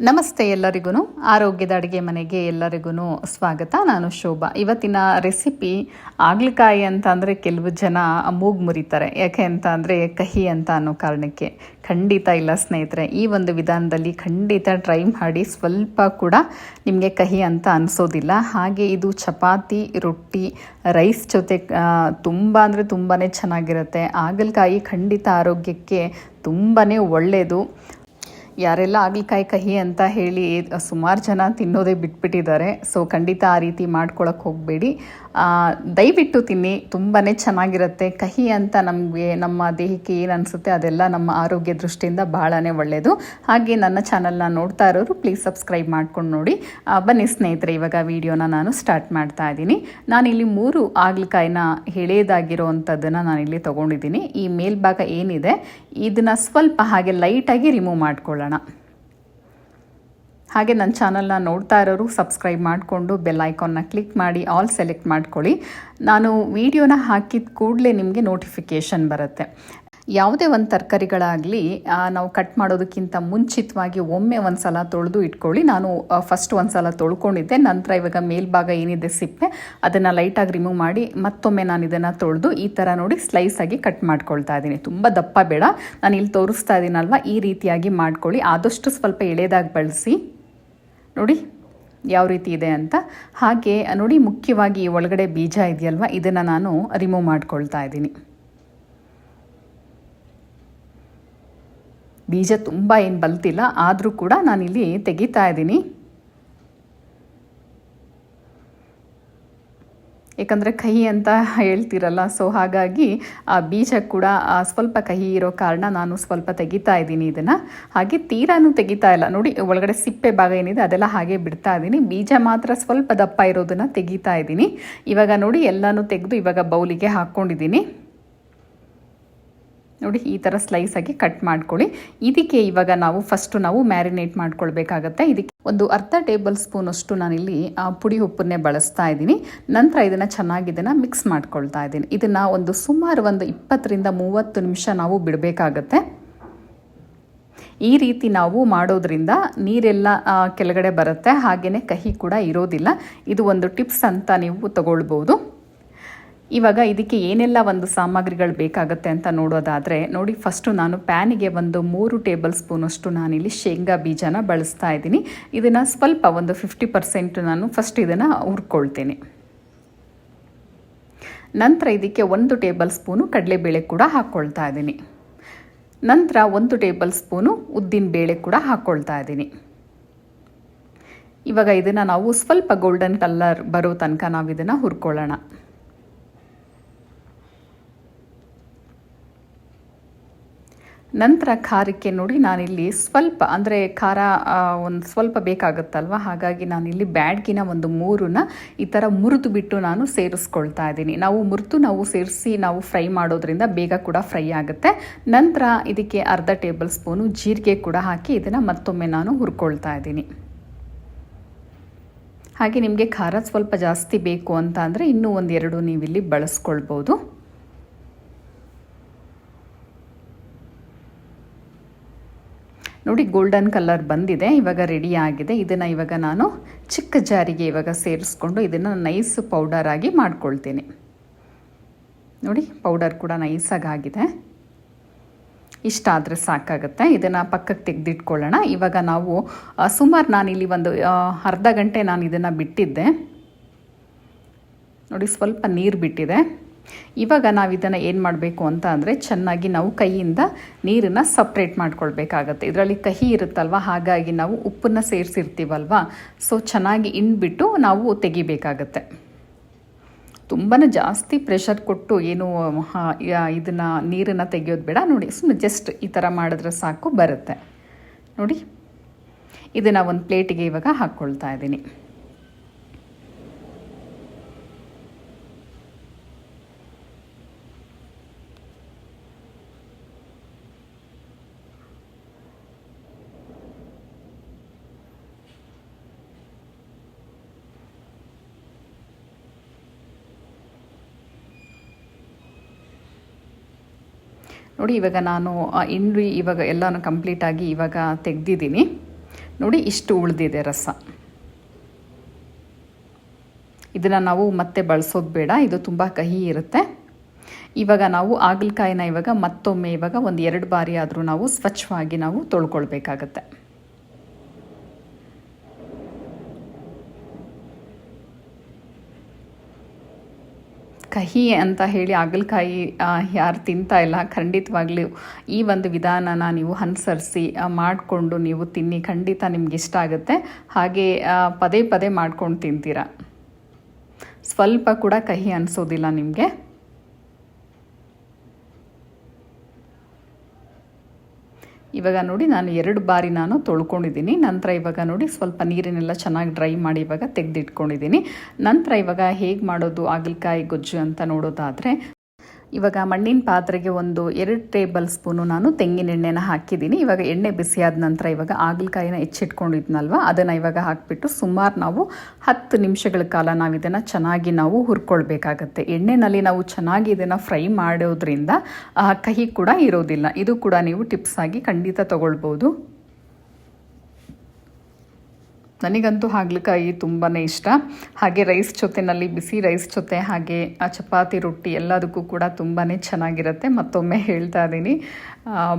ನಮಸ್ತೆ ಎಲ್ಲರಿಗೂ ಆರೋಗ್ಯದ ಅಡುಗೆ ಮನೆಗೆ ಎಲ್ಲರಿಗೂ ಸ್ವಾಗತ. ನಾನು ಶೋಭಾ. ಇವತ್ತಿನ ರೆಸಿಪಿ ಆಗ್ಲಿಕಾಯಿ ಅಂತ ಅಂದರೆ ಕೆಲವು ಜನ ಮೂಗು ಮುರಿತಾರೆ. ಯಾಕೆ ಅಂತ ಅಂದರೆ ಕಹಿ ಅಂತ ಅನ್ನೋ ಕಾರಣಕ್ಕೆ. ಖಂಡಿತ ಇಲ್ಲ ಸ್ನೇಹಿತರೆ, ಈ ಒಂದು ವಿಧಾನದಲ್ಲಿ ಖಂಡಿತ ಟ್ರೈ ಮಾಡಿ ಸ್ವಲ್ಪ ಕೂಡ ನಿಮಗೆ ಕಹಿ ಅಂತ ಅನಿಸೋದಿಲ್ಲ. ಹಾಗೆ ಇದು ಚಪಾತಿ, ರೊಟ್ಟಿ ರೈಸ್ ಜೊತೆ ತುಂಬ ಅಂದರೆ ತುಂಬಾ ಚೆನ್ನಾಗಿರುತ್ತೆ. ಆಗಲಕಾಯಿ ಖಂಡಿತ ಆರೋಗ್ಯಕ್ಕೆ ತುಂಬಾ ಒಳ್ಳೆಯದು ಯಾರೆಲ್ಲ ಆಗ್ಲಿಕಾಯಿ ಕಹಿ ಅಂತ ಹೇಳಿ ಸುಮಾರು ಜನ ತಿನ್ನೋದೇ ಬಿಟ್ಬಿಟ್ಟಿದ್ದಾರೆ. ಸೊ ಖಂಡಿತ ಆ ರೀತಿ ಮಾಡ್ಕೊಳಕ್ಕೆ ಹೋಗಬೇಡಿ. ದಯವಿಟ್ಟು ತಿನ್ನಿ ತುಂಬಾ ಚೆನ್ನಾಗಿರುತ್ತೆ. ಕಹಿ ಅಂತ ನಮಗೆ, ನಮ್ಮ ದೇಹಕ್ಕೆ ಏನು ಅನಿಸುತ್ತೆ ಅದೆಲ್ಲ ನಮ್ಮ ಆರೋಗ್ಯ ದೃಷ್ಟಿಯಿಂದ ಬಹಳನೇ ಒಳ್ಳೆಯದು ಹಾಗೆ ನನ್ನ ಚಾನಲ್ನ ನೋಡ್ತಾ ಇರೋರು ಪ್ಲೀಸ್ ಸಬ್ಸ್ಕ್ರೈಬ್ ಮಾಡ್ಕೊಂಡು ನೋಡಿ. ಬನ್ನಿ ಸ್ನೇಹಿತರೆ, ಇವಾಗ ವಿಡಿಯೋನ ನಾನು ಸ್ಟಾರ್ಟ್ ಮಾಡ್ತಾ ಇದ್ದೀನಿ. ನಾನಿಲ್ಲಿ ಮೂರು ಆಗ್ಲಿಕಾಯಿನ ಎಳೆಯದಾಗಿರೋ ಅಂಥದ್ದನ್ನು ನಾನಿಲ್ಲಿ ತೊಗೊಂಡಿದ್ದೀನಿ. ಈ ಮೇಲ್ಭಾಗ ಏನಿದೆ, ಇದನ್ನು ಸ್ವಲ್ಪ ಹಾಗೆ ಲೈಟಾಗಿ ರಿಮೂವ್ ಮಾಡ್ಕೊಳ್ಳೋಣ. ಹಾಗೆ ನನ್ನ ಚಾನಲ್ನ ನೋಡ್ತಾ ಇರೋರು ಸಬ್ಸ್ಕ್ರೈಬ್ ಮಾಡಿಕೊಂಡು ಬೆಲ್ ಐಕಾನ್ನ ಕ್ಲಿಕ್ ಮಾಡಿ, ಆಲ್ ಸೆಲೆಕ್ಟ್ ಮಾಡ್ಕೊಳ್ಳಿ. ನಾನು ವಿಡಿಯೋನ ಹಾಕಿದ ಕೂಡಲೇ ನಿಮಗೆ ನೋಟಿಫಿಕೇಷನ್ ಬರುತ್ತೆ. ಯಾವುದೇ ಒಂದು ತರಕಾರಿಗಳಾಗಲಿ ನಾವು ಕಟ್ ಮಾಡೋದಕ್ಕಿಂತ ಮುಂಚಿತವಾಗಿ ಒಮ್ಮೆ ಒಂದು ಸಲ ತೊಳೆದು ಇಟ್ಕೊಳ್ಳಿ. ನಾನು ಫಸ್ಟ್ ಒಂದು ಸಲ ತೊಳ್ಕೊಂಡಿದ್ದೆ, ನಂತರ ಇವಾಗ ಮೇಲ್ಭಾಗ ಏನಿದೆ ಸಿಪ್ಪೆ, ಅದನ್ನು ಲೈಟಾಗಿ ರಿಮೂವ್ ಮಾಡಿ ಮತ್ತೊಮ್ಮೆ ನಾನು ಇದನ್ನು ತೊಳೆದು ಈ ಥರ ನೋಡಿ ಸ್ಲೈಸ್ ಆಗಿ ಕಟ್ ಮಾಡ್ಕೊಳ್ತಾ ಇದ್ದೀನಿ. ತುಂಬ ದಪ್ಪ ಬೇಡ. ನಾನು ಇಲ್ಲಿ ತೋರಿಸ್ತಾ ಇದ್ದೀನಲ್ವ? ಈ ರೀತಿಯಾಗಿ ಮಾಡ್ಕೊಳ್ಳಿ. ಆದಷ್ಟು ಸ್ವಲ್ಪ ಎಳೆದಾಗಿ ಬಳಸಿ. ನೋಡಿ ಯಾವ ರೀತಿ ಇದೆ ಅಂತ. ಹಾಗೆ ನೋಡಿ ಮುಖ್ಯವಾಗಿ ಒಳಗಡೆ ಬೀಜ ಇದೆಯಲ್ವ? ಇದನ್ನು ನಾನು ರಿಮೂವ್ ಮಾಡ್ಕೊಳ್ತಾ ಇದ್ದೀನಿ. ಬೀಜ ತುಂಬ ಏನು ಬಲ್ತಿಲ್ಲ, ಆದರೂ ಕೂಡ ನಾನಿಲ್ಲಿ ತೆಗಿತಾ ಇದ್ದೀನಿ. ಏಕೆಂದರೆ ಕಹಿ ಅಂತ ಹೇಳ್ತಿರಲ್ಲ ಸೊ ಹಾಗಾಗಿ ಆ ಬೀಜ ಕೂಡ ಸ್ವಲ್ಪ ಕಹಿ ಇರೋ ಕಾರಣ ನಾನು ಸ್ವಲ್ಪ ತೆಗಿತಾ ಇದ್ದೀನಿ ಇದನ್ನು. ಹಾಗೆ ತೀರಾನು ತೆಗಿತಾ ಇಲ್ಲ. ನೋಡಿ, ಒಳಗಡೆ ಸಿಪ್ಪೆ ಭಾಗ ಏನಿದೆ ಅದೆಲ್ಲ ಹಾಗೆ ಬಿಡ್ತಾ ಇದ್ದೀನಿ. ಬೀಜ ಮಾತ್ರ ಸ್ವಲ್ಪ ದಪ್ಪ ಇರೋದನ್ನು ತೆಗಿತಾ ಇದ್ದೀನಿ. ಇವಾಗ ನೋಡಿ, ಎಲ್ಲನೂ ತೆಗೆದು ಇವಾಗ ಬೌಲಿಗೆ ಹಾಕ್ಕೊಂಡಿದ್ದೀನಿ ನೋಡಿ, ಈ ಥರ ಆಗಿ ಕಟ್ ಮಾಡ್ಕೊಳ್ಳಿ. ಇದಕ್ಕೆ ಇವಾಗ ನಾವು ಫಸ್ಟು ನಾವು ಮ್ಯಾರಿನೇಟ್ ಮಾಡ್ಕೊಳ್ಬೇಕಾಗತ್ತೆ. ಇದಕ್ಕೆ ಒಂದು ಅರ್ಧ ಟೇಬಲ್ ಸ್ಪೂನ್ ಅಷ್ಟು ನಾನಿಲ್ಲಿ ಪುಡಿ ಉಪ್ಪನ್ನೇ ಬಳಸ್ತಾ ಇದ್ದೀನಿ. ನಂತರ ಇದನ್ನು ಚೆನ್ನಾಗಿ ಇದನ್ನು ಮಿಕ್ಸ್ ಮಾಡ್ಕೊಳ್ತಾ ಇದ್ದೀನಿ. ಇದನ್ನು ಒಂದು ಸುಮಾರು ಒಂದು ಇಪ್ಪತ್ತರಿಂದ ಮೂವತ್ತು ನಿಮಿಷ ನಾವು ಬಿಡಬೇಕಾಗತ್ತೆ. ಈ ರೀತಿ ನಾವು ಮಾಡೋದ್ರಿಂದ ನೀರೆಲ್ಲ ಕೆಳಗಡೆ ಬರುತ್ತೆ. ಹಾಗೆಯೇ ಕಹಿ ಕೂಡ ಇರೋದಿಲ್ಲ. ಇದು ಒಂದು ಟಿಪ್ಸ್ ಅಂತ ನೀವು ತಗೊಳ್ಬೋದು. ಇವಾಗ ಇದಕ್ಕೆ ಏನೆಲ್ಲ ಒಂದು ಸಾಮಗ್ರಿಗಳು ಬೇಕಾಗುತ್ತೆ ಅಂತ ನೋಡೋದಾದರೆ, ನೋಡಿ ಫಸ್ಟು ನಾನು ಪ್ಯಾನಿಗೆ ಒಂದು ಮೂರು ಟೇಬಲ್ ಸ್ಪೂನಷ್ಟು ನಾನಿಲ್ಲಿ ಶೇಂಗಾ ಬೀಜನ ಬಳಸ್ತಾ ಇದ್ದೀನಿ. ಇದನ್ನು ಸ್ವಲ್ಪ ಒಂದು ಫಿಫ್ಟಿ ಪರ್ಸೆಂಟ್ ನಾನು ಫಸ್ಟ್ ಇದನ್ನು ಹುರ್ಕೊಳ್ತೀನಿ. ನಂತರ ಇದಕ್ಕೆ ಒಂದು ಟೇಬಲ್ ಸ್ಪೂನು ಕಡಲೆಬೇಳೆ ಕೂಡ ಹಾಕ್ಕೊಳ್ತಾ ಇದ್ದೀನಿ. ನಂತರ ಒಂದು ಟೇಬಲ್ ಸ್ಪೂನು ಉದ್ದಿನ ಬೇಳೆ ಕೂಡ ಹಾಕ್ಕೊಳ್ತಾ ಇದ್ದೀನಿ. ಇವಾಗ ಇದನ್ನು ನಾವು ಸ್ವಲ್ಪ ಗೋಲ್ಡನ್ ಕಲರ್ ಬರೋ ತನಕ ನಾವು ಇದನ್ನು ಹುರ್ಕೊಳ್ಳೋಣ. ನಂತರ ಖಾರಕ್ಕೆ ನೋಡಿ ನಾನಿಲ್ಲಿ ಸ್ವಲ್ಪ, ಅಂದರೆ ಖಾರ ಒಂದು ಸ್ವಲ್ಪ ಬೇಕಾಗುತ್ತಲ್ವ? ಹಾಗಾಗಿ ನಾನಿಲ್ಲಿ ಬ್ಯಾಡ್ಗಿನ ಒಂದು ಮೂರನ್ನ ಈ ಥರ ಮುರಿದು ಬಿಟ್ಟು ನಾನು ಸೇರಿಸ್ಕೊಳ್ತಾ ಇದ್ದೀನಿ. ನಾವು ಮುರಿದು ನಾವು ಸೇರಿಸಿ ನಾವು ಫ್ರೈ ಮಾಡೋದ್ರಿಂದ ಬೇಗ ಕೂಡ ಫ್ರೈ ಆಗುತ್ತೆ. ನಂತರ ಇದಕ್ಕೆ ಅರ್ಧ ಟೇಬಲ್ ಸ್ಪೂನು ಜೀರಿಗೆ ಕೂಡ ಹಾಕಿ ಇದನ್ನು ಮತ್ತೊಮ್ಮೆ ನಾನು ಹುರ್ಕೊಳ್ತಾ ಇದ್ದೀನಿ. ಹಾಗೆ ನಿಮಗೆ ಖಾರ ಸ್ವಲ್ಪ ಜಾಸ್ತಿ ಬೇಕು ಅಂತ ಅಂದರೆ ಇನ್ನೂ ಒಂದೆರಡು ನೀವಿಲ್ಲಿ ಬಳಸ್ಕೊಳ್ಬೋದು. ನೋಡಿ ಗೋಲ್ಡನ್ ಕಲರ್ ಬಂದಿದೆ, ಇವಾಗ ರೆಡಿ ಆಗಿದೆ. ಇದನ್ನು ಇವಾಗ ನಾನು ಚಿಕ್ಕ ಜಾರಿಗೆ ಇವಾಗ ಸೇರಿಸ್ಕೊಂಡು ಇದನ್ನು ನೈಸ್ ಪೌಡರ್ ಆಗಿ ಮಾಡ್ಕೊಳ್ತೀನಿ. ನೋಡಿ ಪೌಡರ್ ಕೂಡ ನೈಸಾಗಿ ಆಗಿದೆ. ಇಷ್ಟ ಆದರೆ ಸಾಕಾಗುತ್ತೆ. ಇದನ್ನು ಪಕ್ಕಕ್ಕೆ ತೆಗೆದಿಟ್ಕೊಳ್ಳೋಣ. ಇವಾಗ ನಾವು ಸುಮಾರು ನಾನಿಲ್ಲಿ ಒಂದು ಅರ್ಧ ಗಂಟೆ ನಾನು ಇದನ್ನು ಬಿಟ್ಟಿದ್ದೆ. ನೋಡಿ, ಸ್ವಲ್ಪ ನೀರು ಬಿಟ್ಟಿದೆ. ಇವಾಗ ನಾವು ಇದನ್ನು ಏನು ಮಾಡಬೇಕು ಅಂತ ಅಂದರೆ ಚೆನ್ನಾಗಿ ನಾವು ಕೈಯಿಂದ ನೀರನ್ನು ಸಪ್ರೇಟ್ ಮಾಡ್ಕೊಳ್ಬೇಕಾಗತ್ತೆ. ಇದರಲ್ಲಿ ಕಹಿ ಇರುತ್ತಲ್ವ, ಹಾಗಾಗಿ ನಾವು ಉಪ್ಪನ್ನು ಸೇರಿಸಿರ್ತೀವಲ್ವ? ಸೊ ಚೆನ್ನಾಗಿ ಇಂಡ್ಬಿಟ್ಟು ನಾವು ತೆಗಿಬೇಕಾಗತ್ತೆ. ತುಂಬಾ ಜಾಸ್ತಿ ಪ್ರೆಷರ್ ಕೊಟ್ಟು ಏನು ಇದನ್ನು, ನೀರನ್ನು ತೆಗೆಯೋದು ಬೇಡ. ನೋಡಿ ಸುಮ್ಮನೆ ಜಸ್ಟ್ ಈ ಥರ ಮಾಡಿದ್ರೆ ಸಾಕು, ಬರುತ್ತೆ. ನೋಡಿ, ಇದನ್ನು ಒಂದು ಪ್ಲೇಟಿಗೆ ಇವಾಗ ಹಾಕ್ಕೊಳ್ತಾ ಇದ್ದೀನಿ. ನೋಡಿ, ಇವಾಗ ನಾನು ಇಂಡ್ರಿ ಇವಾಗ ಎಲ್ಲನೂ ಕಂಪ್ಲೀಟಾಗಿ ಇವಾಗ ತೆಗೆದಿದ್ದೀನಿ. ನೋಡಿ, ಇಷ್ಟು ಉಳಿದಿದೆ ರಸ. ಇದನ್ನು ನಾವು ಮತ್ತೆ ಬಳಸೋದು ಬೇಡ, ಇದು ತುಂಬ ಕಹಿ ಇರುತ್ತೆ. ಇವಾಗ ನಾವು ಆಗಲಕಾಯಿನ ಇವಾಗ ಮತ್ತೊಮ್ಮೆ ಇವಾಗ ಒಂದು ಎರಡು ಬಾರಿ ಆದರೂ ನಾವು ಸ್ವಚ್ಛವಾಗಿ ನಾವು ತೊಳ್ಕೊಳ್ಬೇಕಾಗತ್ತೆ. ಕಹಿ ಅಂತ ಹೇಳಿ ಹಾಗಲಕಾಯಿ ಯಾರು ತಿಂತಾ ಇಲ್ಲ, ಖಂಡಿತವಾಗ್ಲೂ ಈ ಒಂದು ವಿಧಾನನ ನೀವು ಅನುಸರಿಸಿ ಮಾಡಿಕೊಂಡು ನೀವು ತಿನ್ನಿ, ಖಂಡಿತ ನಿಮ್ಗೆ ಇಷ್ಟ ಆಗುತ್ತೆ. ಹಾಗೆ ಪದೇ ಪದೇ ಮಾಡ್ಕೊಂಡು ತಿಂತೀರ. ಸ್ವಲ್ಪ ಕೂಡ ಕಹಿ ಅನಿಸೋದಿಲ್ಲ ನಿಮಗೆ. ಇವಾಗ ನೋಡಿ ನಾನು ಎರಡು ಬಾರಿ ನಾನು ತೊಳ್ಕೊಂಡಿದ್ದೀನಿ. ನಂತರ ಇವಾಗ ನೋಡಿ ಸ್ವಲ್ಪ ನೀರನ್ನೆಲ್ಲ ಚೆನ್ನಾಗಿ ಡ್ರೈ ಮಾಡಿ ಇವಾಗ ತೆಗೆದಿಟ್ಕೊಂಡಿದ್ದೀನಿ. ನಂತರ ಇವಾಗ ಹೇಗೆ ಮಾಡೋದು, ಹಾಗಲಕಾಯಿ ಗೊಜ್ಜು ಅಂತ ನೋಡೋದಾದರೆ ಇವಾಗ ಮಣ್ಣಿನ ಪಾತ್ರೆಗೆ ಒಂದು ಎರಡು ಟೇಬಲ್ ಸ್ಪೂನು ನಾನು ತೆಂಗಿನ ಎಣ್ಣೆನ ಹಾಕಿದ್ದೀನಿ. ಇವಾಗ ಎಣ್ಣೆ ಬಿಸಿಯಾದ ನಂತರ ಇವಾಗ ಆಗಲಕಾಯಿನ ಹೆಚ್ಚಿಟ್ಕೊಂಡಿದ್ನಲ್ವ? ಅದನ್ನು ಇವಾಗ ಹಾಕಿಬಿಟ್ಟು ಸುಮಾರು ನಾವು ಹತ್ತು ನಿಮಿಷಗಳ ಕಾಲ ನಾವು ಇದನ್ನು ಚೆನ್ನಾಗಿ ನಾವು ಹುರ್ಕೊಳ್ಬೇಕಾಗತ್ತೆ. ಎಣ್ಣೆನಲ್ಲಿ ನಾವು ಚೆನ್ನಾಗಿ ಇದನ್ನು ಫ್ರೈ ಮಾಡೋದ್ರಿಂದ ಕಹಿ ಕೂಡ ಇರೋದಿಲ್ಲ. ಇದು ಕೂಡ ನೀವು ಟಿಪ್ಸ್ ಆಗಿ ಖಂಡಿತ ತಗೊಳ್ಬೋದು. ನನಗಂತೂ ಹಾಗಲಕಾಯಿ ತುಂಬಾ ಇಷ್ಟ. ಹಾಗೆ ರೈಸ್ ಜೊತೆನಲ್ಲಿ ಬಿಸಿ ರೈಸ್ ಜೊತೆ ಹಾಗೆ, ಆ ಚಪಾತಿ, ರೊಟ್ಟಿ ಎಲ್ಲದಕ್ಕೂ ಕೂಡ ತುಂಬಾ ಚೆನ್ನಾಗಿರುತ್ತೆ. ಮತ್ತೊಮ್ಮೆ ಹೇಳ್ತಾ ಇದ್ದೀನಿ.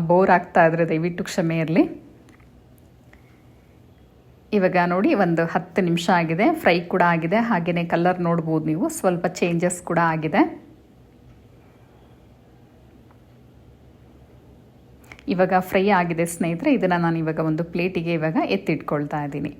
ಬೋರ್ ಆಗ್ತಾ ಇದ್ರೆ ದಯವಿಟ್ಟು ಕ್ಷಮೆ ಇರಲಿ. ಇವಾಗ ನೋಡಿ, ಒಂದು ಹತ್ತು ನಿಮಿಷ ಆಗಿದೆ. ಫ್ರೈ ಕೂಡ ಆಗಿದೆ. ಹಾಗೆಯೇ ಕಲರ್ ನೋಡ್ಬೋದು ನೀವು. ಸ್ವಲ್ಪ ಚೇಂಜಸ್ ಕೂಡ ಆಗಿದೆ. ಇವಾಗ ಫ್ರೈ ಆಗಿದೆ ಸ್ನೇಹಿತರೆ, ಇದನ್ನು ನಾನು ಇವಾಗ ಒಂದು ಪ್ಲೇಟಿಗೆ ಇವಾಗ ಎತ್ತಿಟ್ಕೊಳ್ತಾ ಇದ್ದೀನಿ.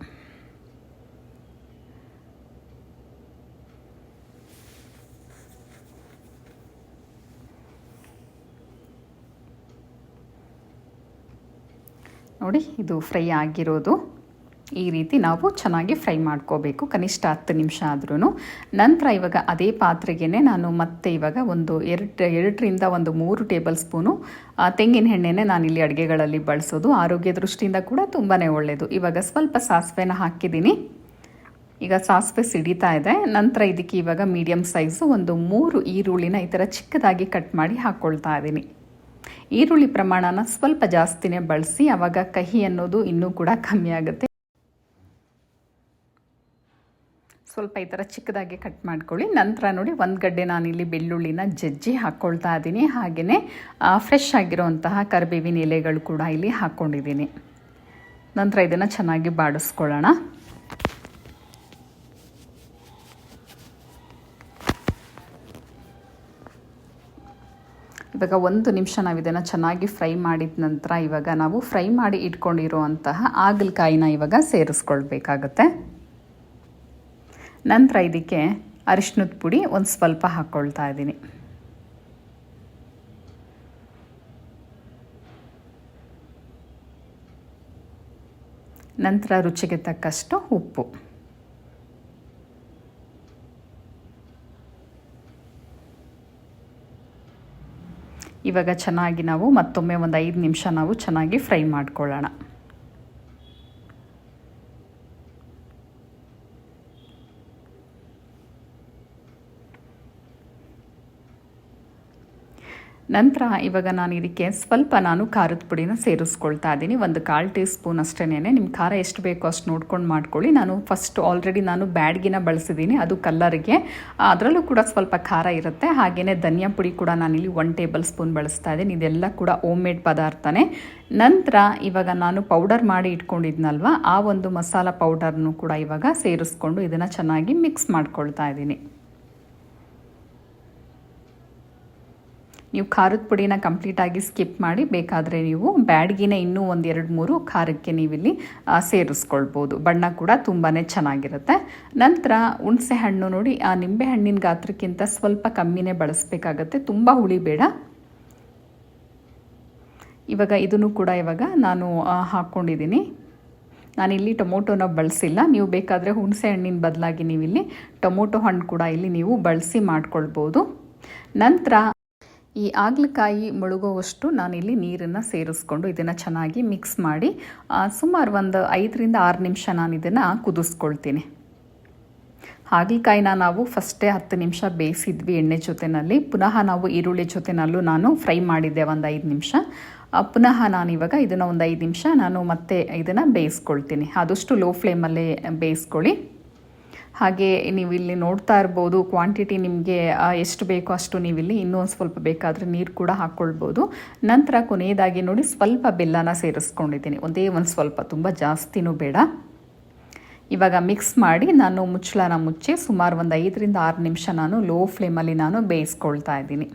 ನೋಡಿ, ಇದು ಫ್ರೈ ಆಗಿರೋದು. ಈ ರೀತಿ ನಾವು ಚೆನ್ನಾಗಿ ಫ್ರೈ ಮಾಡ್ಕೋಬೇಕು, ಕನಿಷ್ಠ ಹತ್ತು ನಿಮಿಷ ಆದ್ರೂ ನಂತರ ಇವಾಗ ಅದೇ ಪಾತ್ರೆಗೆ ನಾನು ಮತ್ತೆ ಇವಾಗ ಒಂದು ಎರಡು, ಎರಡರಿಂದ ಒಂದು ಮೂರು ಟೇಬಲ್ ಸ್ಪೂನು ತೆಂಗಿನ ಎಣ್ಣೆನೇ ಇಲ್ಲಿ ಅಡುಗೆಗಳಲ್ಲಿ ಬಳಸೋದು. ಆರೋಗ್ಯ ದೃಷ್ಟಿಯಿಂದ ಕೂಡ ತುಂಬಾ ಒಳ್ಳೆಯದು ಇವಾಗ ಸ್ವಲ್ಪ ಸಾಸಿವೆನ ಹಾಕಿದ್ದೀನಿ. ಈಗ ಸಾಸಿವೆ ಸಿಡಿತಾ ಇದೆ. ನಂತರ ಇದಕ್ಕೆ ಇವಾಗ ಮೀಡಿಯಮ್ ಸೈಜು ಒಂದು ಮೂರು ಈರುಳ್ಳಿನ ಈ ಥರ ಚಿಕ್ಕದಾಗಿ ಕಟ್ ಮಾಡಿ ಹಾಕ್ಕೊಳ್ತಾ ಇದ್ದೀನಿ. ಈರುಳ್ಳಿ ಪ್ರಮಾಣನ ಸ್ವಲ್ಪ ಜಾಸ್ತಿನೇ ಬಳಸಿ ಆವಾಗ ಕಹಿ ಅನ್ನೋದು ಇನ್ನೂ ಕೂಡ ಕಮ್ಮಿ ಆಗುತ್ತೆ. ಸ್ವಲ್ಪ ಈ ಥರ ಚಿಕ್ಕದಾಗಿ ಕಟ್ ಮಾಡ್ಕೊಳ್ಳಿ. ನಂತರ ನೋಡಿ, ಒಂದು ಗಡ್ಡೆ ನಾನಿಲ್ಲಿ ಬೆಳ್ಳುಳ್ಳಿನ ಜಜ್ಜಿ ಹಾಕ್ಕೊಳ್ತಾ ಇದ್ದೀನಿ. ಹಾಗೆಯೇ ಫ್ರೆಶ್ ಆಗಿರುವಂತಹ ಕರಿಬೇವಿನ ಎಲೆಗಳು ಕೂಡ ಇಲ್ಲಿ ಹಾಕ್ಕೊಂಡಿದ್ದೀನಿ ನಂತರ ಇದನ್ನು ಚೆನ್ನಾಗಿ ಬಾಡಿಸ್ಕೊಳ್ಳೋಣ. ಇವಾಗ ಒಂದು ನಿಮಿಷ ನಾವು ಇದನ್ನು ಚೆನ್ನಾಗಿ ಫ್ರೈ ಮಾಡಿದ ನಂತರ ಇವಾಗ ನಾವು ಫ್ರೈ ಮಾಡಿ ಇಟ್ಕೊಂಡಿರುವಂತಹ ಆಗಲಕಾಯಿನ ಇವಾಗ ಸೇರಿಸ್ಕೊಳ್ಬೇಕಾಗತ್ತೆ. ನಂತರ ಇದಕ್ಕೆ ಅರಿಶಿನದ ಪುಡಿ ಒಂದು ಸ್ವಲ್ಪ ಹಾಕ್ಕೊಳ್ತಾ ಇದ್ದೀನಿ. ನಂತರ ರುಚಿಗೆ ತಕ್ಕಷ್ಟು ಉಪ್ಪು. ಇವಾಗ ಚೆನ್ನಾಗಿ ನಾವು ಮತ್ತೊಮ್ಮೆ ಒಂದು ಐದು ನಿಮಿಷ ನಾವು ಚೆನ್ನಾಗಿ ಫ್ರೈ ಮಾಡ್ಕೊಳ್ಳೋಣ. ನಂತರ ಇವಾಗ ನಾನು ಇದಕ್ಕೆ ಸ್ವಲ್ಪ ನಾನು ಖಾರದ ಪುಡಿನ ಸೇರಿಸ್ಕೊಳ್ತಾ ಇದ್ದೀನಿ. ಒಂದು ಕಾಲು ಟೀ ಸ್ಪೂನ್ ಅಷ್ಟೇನೆ ನಿಮ್ಮ ಖಾರ ಎಷ್ಟು ಬೇಕೋ ಅಷ್ಟು ನೋಡ್ಕೊಂಡು ಮಾಡ್ಕೊಳ್ಳಿ. ನಾನು ಫಸ್ಟ್ ಆಲ್ರೆಡಿ ನಾನು ಬ್ಯಾಡ್ಗಿನ ಬಳಸಿದ್ದೀನಿ ಅದು ಕಲ್ಲರಿಗೆ. ಅದರಲ್ಲೂ ಕೂಡ ಸ್ವಲ್ಪ ಖಾರ ಇರುತ್ತೆ. ಹಾಗೆಯೇ ಧನಿಯಾ ಪುಡಿ ಕೂಡ ನಾನಿಲ್ಲಿ ಒನ್ ಟೇಬಲ್ ಸ್ಪೂನ್ ಬಳಸ್ತಾ ಇದ್ದೀನಿ. ಇದೆಲ್ಲ ಕೂಡ ಓಮ್ ಮೇಡ್ ಪದಾರ್ಥನೇ. ನಂತರ ಇವಾಗ ನಾನು ಪೌಡರ್ ಮಾಡಿ ಇಟ್ಕೊಂಡಿದ್ನಲ್ವ? ಆ ಒಂದು ಮಸಾಲ ಪೌಡರ್ನು ಕೂಡ ಇವಾಗ ಸೇರಿಸ್ಕೊಂಡು ಇದನ್ನು ಚೆನ್ನಾಗಿ ಮಿಕ್ಸ್ ಮಾಡ್ಕೊಳ್ತಾ ಇದ್ದೀನಿ. ನೀವು ಖಾರದ ಪುಡಿನ ಕಂಪ್ಲೀಟಾಗಿ ಸ್ಕಿಪ್ ಮಾಡಿ, ಬೇಕಾದರೆ ನೀವು ಬ್ಯಾಡ್ಗಿನ ಇನ್ನೂ ಒಂದು ಎರಡು ಮೂರು ಖಾರಕ್ಕೆ ನೀವಿಲ್ಲಿ ಸೇರಿಸ್ಕೊಳ್ಬೋದು. ಬಣ್ಣ ಕೂಡ ತುಂಬಾ ಚೆನ್ನಾಗಿರುತ್ತೆ. ನಂತರ ಹುಣಸೆ ಹಣ್ಣು ನೋಡಿ, ಆ, ನಿಂಬೆ ಹಣ್ಣಿನ ಗಾತ್ರಕ್ಕಿಂತ ಸ್ವಲ್ಪ ಕಮ್ಮಿನೇ ಬಳಸಬೇಕಾಗತ್ತೆ. ತುಂಬ ಹುಳಿ ಬೇಡ. ಇವಾಗ ಇದನ್ನು ಕೂಡ ಇವಾಗ ನಾನು ಹಾಕ್ಕೊಂಡಿದ್ದೀನಿ ನಾನಿಲ್ಲಿ ಟೊಮೊಟೊನ ಬಳಸಿಲ್ಲ. ನೀವು ಬೇಕಾದರೆ ಹುಣಸೆ ಹಣ್ಣಿನ ಬದಲಾಗಿ ನೀವಿಲ್ಲಿ ಟೊಮೊಟೊ ಹಣ್ಣು ಕೂಡ ಇಲ್ಲಿ ನೀವು ಬಳಸಿ ಮಾಡ್ಕೊಳ್ಬೋದು. ನಂತರ ಈ ಆಗ್ಲಕಾಯಿ ಮುಳುಗುವಷ್ಟು ನಾನಿಲ್ಲಿ ನೀರನ್ನು ಸೇರಿಸ್ಕೊಂಡು ಇದನ್ನು ಚೆನ್ನಾಗಿ ಮಿಕ್ಸ್ ಮಾಡಿ ಸುಮಾರು ಒಂದು ಐದರಿಂದ ಆರು ನಿಮಿಷ ನಾನು ಇದನ್ನು ಕುದಿಸ್ಕೊಳ್ತೀನಿ. ಹಾಗಲಕಾಯಿನ ನಾವು ಫಸ್ಟೇ ಹತ್ತು ನಿಮಿಷ ಬೇಯಿಸಿದ್ವಿ ಎಣ್ಣೆ ಜೊತೆಯಲ್ಲಿ ಪುನಃ ನಾವು ಈರುಳ್ಳಿ ಜೊತೆನಲ್ಲೂ ನಾನು ಫ್ರೈ ಮಾಡಿದ್ದೆ ಒಂದು ಐದು ನಿಮಿಷ. ಪುನಃ ನಾನು ಇವಾಗ ಇದನ್ನು ಒಂದು ಐದು ನಿಮಿಷ ನಾನು ಮತ್ತೆ ಇದನ್ನು ಬೇಯಿಸ್ಕೊಳ್ತೀನಿ. ಆದಷ್ಟು ಲೋ ಫ್ಲೇಮಲ್ಲೇ ಬೇಯಿಸ್ಕೊಳ್ಳಿ. ಹಾಗೆ ನೀವು ಇಲ್ಲಿ ನೋಡ್ತಾ ಇರ್ಬೋದು ಕ್ವಾಂಟಿಟಿ ನಿಮಗೆ ಎಷ್ಟು ಬೇಕೋ ಅಷ್ಟು ನೀವಿಲ್ಲಿ ಇನ್ನೂ ಒಂದು ಸ್ವಲ್ಪ ಬೇಕಾದರೆ ನೀರು ಕೂಡ ಹಾಕ್ಕೊಳ್ಬೋದು ನಂತರ ಕೊನೆಯದಾಗಿ ನೋಡಿ ಸ್ವಲ್ಪ ಬೆಲ್ಲನ ಸೇರಿಸ್ಕೊಂಡಿದ್ದೀನಿ. ಒಂದೇ ಒಂದು ಸ್ವಲ್ಪ, ತುಂಬ ಜಾಸ್ತಿನೂ ಬೇಡ. ಇವಾಗ ಮಿಕ್ಸ್ ಮಾಡಿ ನಾನು ಮುಚ್ಚಳನ ಮುಚ್ಚಿ ಸುಮಾರು ಒಂದು ಐದರಿಂದ ಆರು ನಿಮಿಷ ನಾನು ಲೋ ಫ್ಲೇಮಲ್ಲಿ ನಾನು ಬೇಯಿಸ್ಕೊಳ್ತಾ ಇದ್ದೀನಿ.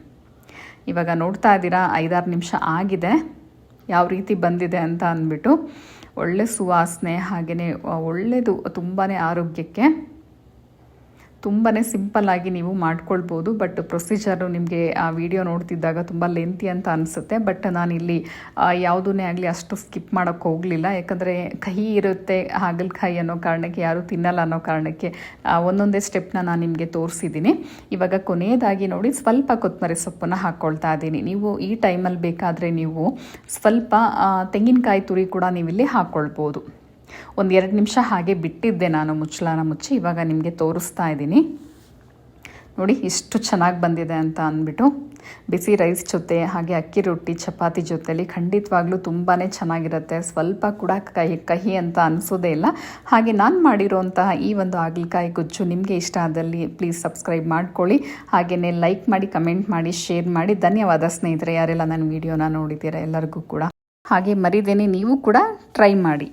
ಇವಾಗ ನೋಡ್ತಾ ಇದ್ದೀರಾ, ಐದಾರು ನಿಮಿಷ ಆಗಿದೆ. ಯಾವ ರೀತಿ ಬಂದಿದೆ ಅಂತ ಅಂದ್ಬಿಟ್ಟು ಒಳ್ಳೆ ಸುವಾಸನೆ ಹಾಗೆಯೇ ಒಳ್ಳೆಯದು ತುಂಬಾ ಆರೋಗ್ಯಕ್ಕೆ ತುಂಬಾ ಸಿಂಪಲ್ಲಾಗಿ ನೀವು ಮಾಡ್ಕೊಳ್ಬೋದು ಬಟ್ ಪ್ರೊಸೀಜರು ನಿಮಗೆ ಆ ವಿಡಿಯೋ ನೋಡ್ತಿದ್ದಾಗ ತುಂಬ ಲೆಂತಿ ಅಂತ ಅನಿಸುತ್ತೆ. ಬಟ್ ನಾನಿಲ್ಲಿ ಯಾವುದನ್ನೇ ಆಗಲಿ ಅಷ್ಟು ಸ್ಕಿಪ್ ಮಾಡೋಕ್ಕೆ ಹೋಗಲಿಲ್ಲ. ಯಾಕಂದರೆ ಕಹಿ ಇರುತ್ತೆ, ಹಾಗಲಕಾಯಿ ಅನ್ನೋ ಕಾರಣಕ್ಕೆ, ಯಾರೂ ತಿನ್ನಲ್ಲ ಅನ್ನೋ ಕಾರಣಕ್ಕೆ ಒಂದೊಂದೇ ಸ್ಟೆಪ್ನ ನಾನು ನಿಮಗೆ ತೋರಿಸಿದ್ದೀನಿ ಇವಾಗ ಕೊನೆಯದಾಗಿ ನೋಡಿ, ಸ್ವಲ್ಪ ಕೊತ್ತಂಬರಿ ಸೊಪ್ಪನ್ನು ಹಾಕ್ಕೊಳ್ತಾ ಇದ್ದೀನಿ. ನೀವು ಈ ಟೈಮಲ್ಲಿ ಬೇಕಾದರೆ ನೀವು ಸ್ವಲ್ಪ ತೆಂಗಿನಕಾಯಿ ತುರಿ ಕೂಡ ನೀವಿಲ್ಲಿ ಹಾಕ್ಕೊಳ್ಬೋದು ಒಂದು ಎರಡು ನಿಮಿಷ ಹಾಗೆ ಬಿಟ್ಟಿದ್ದೆ ನಾನು ಮುಚ್ಚಳನ ಮುಚ್ಚಿ, ಇವಾಗ ನಿಮಗೆ ತೋರಿಸ್ತಾ ಇದ್ದೀನಿ. ನೋಡಿ ಎಷ್ಟು ಚೆನ್ನಾಗಿ ಬಂದಿದೆ ಅಂತ ಅಂದ್ಬಿಟ್ಟು ಬಿಸಿ ರೈಸ್ ಜೊತೆ, ಹಾಗೆ ಅಕ್ಕಿ ರೊಟ್ಟಿ, ಚಪಾತಿ ಜೊತೆಲಿ ಖಂಡಿತವಾಗ್ಲೂ ತುಂಬಾ ಚೆನ್ನಾಗಿರುತ್ತೆ. ಸ್ವಲ್ಪ ಕೂಡ ಕಹಿ ಕಹಿ ಅಂತ ಅನಿಸೋದೇ ಇಲ್ಲ. ಹಾಗೆ ನಾನು ಮಾಡಿರೋಂತಹ ಈ ಒಂದು ಹಾಗಲಕಾಯಿ ಗೊಜ್ಜು ನಿಮಗೆ ಇಷ್ಟ ಆದಲ್ಲಿ ಪ್ಲೀಸ್ ಸಬ್ಸ್ಕ್ರೈಬ್ ಮಾಡ್ಕೊಳ್ಳಿ. ಹಾಗೆಯೇ ಲೈಕ್ ಮಾಡಿ ಕಮೆಂಟ್ ಮಾಡಿ ಶೇರ್ ಮಾಡಿ. ಧನ್ಯವಾದ ಸ್ನೇಹಿತರೆ, ಯಾರೆಲ್ಲ ನನ್ನ ವಿಡಿಯೋನ ನೋಡಿದ್ದೀರಾ ಎಲ್ಲರಿಗೂ ಕೂಡ. ಹಾಗೆ ಮರಿದೇನೆ ನೀವು ಕೂಡ ಟ್ರೈ ಮಾಡಿ.